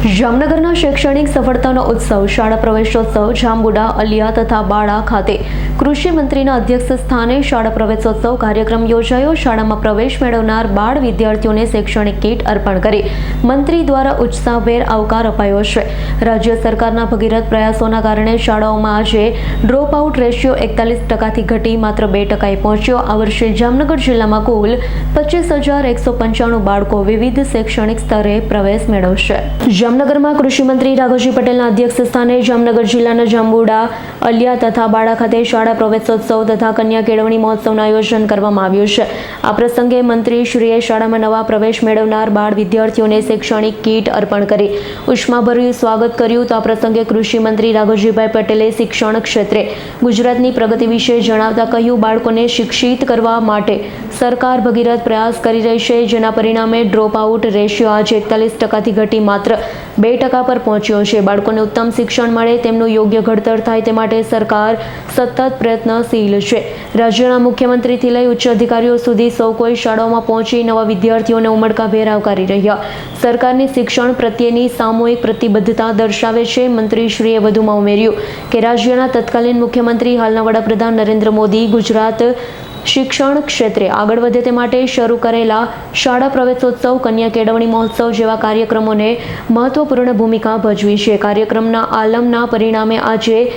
જામનગરના શૈક્ષણિક સફળતાનો ઉત્સવ શાળા પ્રવેશોત્સવ જાંબુડા અલિયા તથા બાળા ખાતે કૃષિ મંત્રીના અધ્યક્ષ સ્થાને શાળા પ્રવેશોત્સવ કાર્યક્રમ યોજાયો. શાળામાં પ્રવેશ મેળવનાર બાળ વિદ્યાર્થીઓને શૈક્ષણિક કીટ અર્પણ કરી મંત્રી દ્વારા ઉત્સાહભેર આવકાર અપાયો છે. રાજ્ય સરકારના ભગીરથ પ્રયાસોના કારણે શાળાઓમાં આજે ડ્રોપ આઉટ રેશિયો એકતાલીસ ટકાથી ઘટી માત્ર બે ટકાએ પહોંચ્યો. આ વર્ષે જામનગર જિલ્લામાં કુલ પચીસ હજાર એકસો પંચાણું બાળકો વિવિધ શૈક્ષણિક સ્તરે પ્રવેશ મેળવશે. જામનગરમાં કૃષિમંત્રી રાઘવજી પટેલના અધ્યક્ષ સ્થાને જામનગર જિલ્લાના જાંબુડા, અલિયા તથા બાળા ખાતે શાળા પ્રવેશોત્સવ તથા કન્યા કેળવણી મહોત્સવનું આયોજન કરવામાં આવ્યું છે. આ પ્રસંગે મંત્રી શાળામાં નવા પ્રવેશ મેળવનાર બાળ વિદ્યાર્થીઓને શૈક્ષણિક કીટ અર્પણ કરી ઉષ્માભર્યું સ્વાગત કર્યું. તો આ પ્રસંગે કૃષિમંત્રી રાઘવજીભાઈ પટેલે શિક્ષણ ક્ષેત્રે ગુજરાતની પ્રગતિ વિશે જણાવતા કહ્યું, બાળકોને શિક્ષિત કરવા માટે સરકાર ભગીરથ પ્રયાસ કરી રહી છે. જેના પરિણામે ડ્રોપ આઉટ રેશિયો આજે એકતાલીસ ટકાથી ઘટી માત્ર બે ટકા પર પહોંચ્યો છે. બાળકોને ઉત્તમ શિક્ષણ મળે, તેમનું યોગ્ય ઘડતર થાય તે માટે સરકાર સતત પ્રયત્નશીલ છે. રાજ્યના મુખ્યમંત્રીથી લઈ ઉચ્ચ અધિકારીઓ સુધી સૌ કોઈ શાળાઓમાં પહોંચી નવા વિદ્યાર્થીઓને ઉમળકાભેર આવકારી રહ્યા. સરકારની શિક્ષણ પ્રત્યેની સામૂહિક પ્રતિબદ્ધતા દર્શાવે છે, મંત્રીશ્રીએ વધુમાં ઉમેર્યું કે રાજ્યના તત્કાલીન મુખ્યમંત્રી, હાલના વડાપ્રધાન નરેન્દ્ર મોદી, ગુજરાત શિક્ષણ ક્ષેત્રે આગળ વધે તે માટે શરૂ કરેલા શાળા પ્રવેશોત્સવ, કન્યા કેળવણી મહોત્સવ જેવા કાર્યક્રમોને મહત્વપૂર્ણ ભૂમિકા ભજવી છે. કાર્યક્રમના આલમના પરિણામે આજે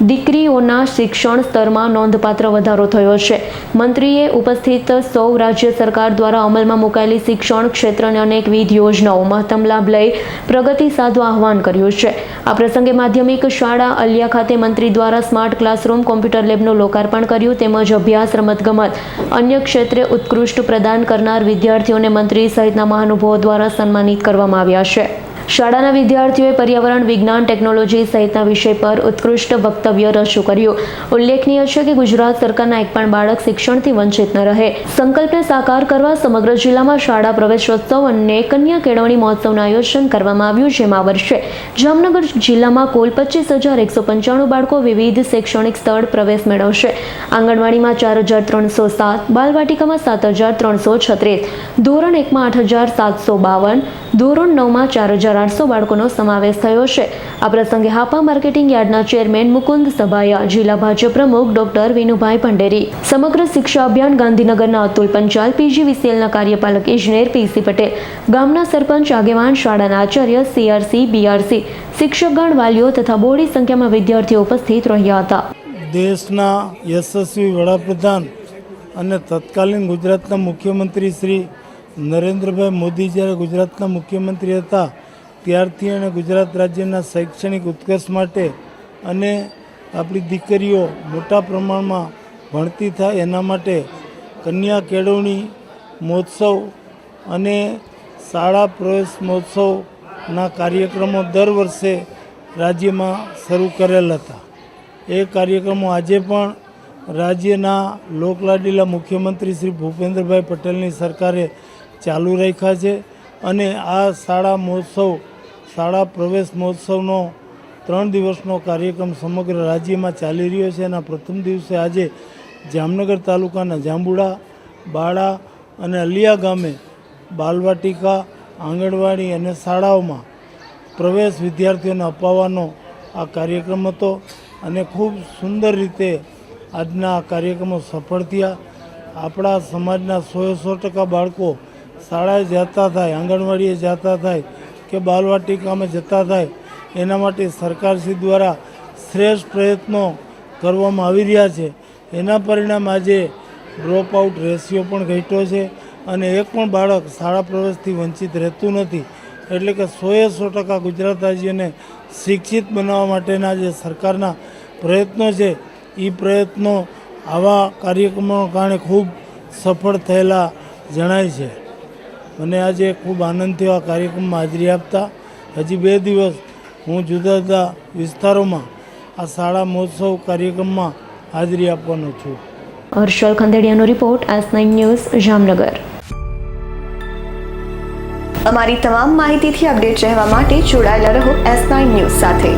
દીકરીઓના શિક્ષણ સ્તરમાં નોંધપાત્ર વધારો થયો છે. મંત્રીએ ઉપસ્થિત સૌ રાજ્ય સરકાર દ્વારા અમલમાં મુકાયેલી શિક્ષણ ક્ષેત્રની અનેકવિધ યોજનાઓ મહત્તમ લાભ લઈ પ્રગતિ સાધવા આહવાન કર્યું છે. આ પ્રસંગે માધ્યમિક શાળા અલિયા ખાતે મંત્રી દ્વારા સ્માર્ટ ક્લાસરૂમ, કોમ્પ્યુટર લેબનું લોકાર્પણ કર્યું તેમજ અભ્યાસ, રમતગમત, અન્ય ક્ષેત્રે ઉત્કૃષ્ટ પ્રદાન કરનાર વિદ્યાર્થીઓને મંત્રી સહિતના મહાનુભાવો દ્વારા સન્માનિત કરવામાં આવ્યા છે. શાળાના વિદ્યાર્થીઓએ પર્યાવરણ, વિજ્ઞાન, ટેકનોલોજી સહિતના વિષય પર ઉત્કૃષ્ટ વક્તવ્ય રજૂ કર્યું. ઉલ્લેખનીય છે કે ગુજરાત સરકારના એક પણ બાળક શિક્ષણથી વંચિત ન રહે. સંકલ્પને સાકાર કરવા સમગ્ર જિલ્લામાં શાળા પ્રવેશોત્સવ અને કન્યા કેળવણી મહોત્સવનું આયોજન કરવામાં આવ્યું જેમાં વર્ષે જામનગર જિલ્લામાં કુલ પચીસ હજાર એકસો પંચાણું બાળકો વિવિધ શૈક્ષણિક સ્થળ પ્રવેશ મેળવશે. આંગણવાડીમાં ચાર હજાર ત્રણસો સાત, બાલવાટિકામાં સાત હજાર ત્રણસો છત્રીસ, ધોરણ એકમાં આઠ હજાર સાતસો બાવન ધોરણ નવમાં ચાર હજાર આઠસો બાળકોનો સમાવેશ થયો છે. આ પ્રસંગે હાપા માર્કેટિંગ યાર્ડના ચેરમેન મુકુંદ સભાયા, જિલ્લા ભાજપ પ્રમુખ ડોક્ટર વિનુભાઈ ભંડેરી સમગ્ર શિક્ષા અભિયાન ગાંધીનગરના અતુલ પંચાલ, પીજીવીસીએલના કાર્યપાલક ઇજનેર પીસી પટેલ, ગામના સરપંચ આગેવાન શાળાના આચાર્ય સીઆરસી, બીઆરસી, શિક્ષકગણ, વાલીઓ તથા બોડી સંખ્યામાં વિદ્યાર્થીઓ ઉપસ્થિત રહ્યા હતા. દેશના યશસ્વી વડાપ્રધાન અને તત્કાલીન ગુજરાતના મુખ્યમંત્રી શ્રી નરેન્દ્રભાઈ મોદી જ્યારે ગુજરાતના મુખ્યમંત્રી હતા, ત્યારથી એણે ગુજરાત રાજ્યના શૈક્ષણિક ઉત્કર્ષ માટે અને આપણી દીકરીઓ મોટા પ્રમાણમાં ભણતી થાય એના માટે કન્યા કેળવણી મહોત્સવ અને શાળા પ્રવેશ મહોત્સવના કાર્યક્રમો દર વર્ષે રાજ્યમાં શરૂ કરેલ હતા. એ કાર્યક્રમો આજે પણ રાજ્યના લોકલાડીલા મુખ્યમંત્રી શ્રી ભૂપેન્દ્રભાઈ પટેલની સરકારે ચાલુ રાખ્યા છે અને આ શાળા મહોત્સવ, શાળા પ્રવેશ મહોત્સવનો ત્રણ દિવસનો કાર્યક્રમ સમગ્ર રાજ્યમાં ચાલી રહ્યો છે એના પ્રથમ દિવસે આજે જામનગર તાલુકાના જાંબુડા, બાળા અને અલિયા ગામે બાલવાટિકા, આંગણવાડી અને શાળાઓમાં પ્રવેશ વિદ્યાર્થીઓને અપાવવાનો આ કાર્યક્રમ હતો અને ખૂબ સુંદર રીતે આજના આ કાર્યક્રમો સફળ થયા. આપણા સમાજના સોએ સો ટકા બાળકો શાળાએ જતા થાય, આંગણવાડીએ જતા થાય કે બાલવાટિકામાં જતા થાય, એના માટે સરકારશ્રી દ્વારા શ્રેષ્ઠ પ્રયત્નો કરવામાં આવી રહ્યા છે. એના પરિણામ આજે ડ્રોપ આઉટ રેશિયો પણ ઘટ્યો છે અને એક પણ બાળક શાળા પ્રવેશથી વંચિત રહેતું નથી. એટલે કે સોએ સો ટકા ગુજરાત રાજ્યને શિક્ષિત બનાવવા માટેના જે સરકારના પ્રયત્નો છે એ પ્રયત્નો આવા કાર્યક્રમોના કારણે ખૂબ સફળ થયેલા જણાય છે. મને આજે ખૂબ આનંદ થયો આ કાર્યક્રમમાં હાજરી આપતા. હજી બે દિવસ હું જુદા જુદા વિસ્તારોમાં આ શાળા મહોત્સવ કાર્યક્રમમાં હાજરી આપવાનો છું. Harshal ખંદેડિયાનો report S nine news, Jamnagar. અમારી તમામ માહિતીથી અપડેટ રહેવા માટે જોડાયેલા રહો એસ નાઇન ન્યૂઝ સાથે.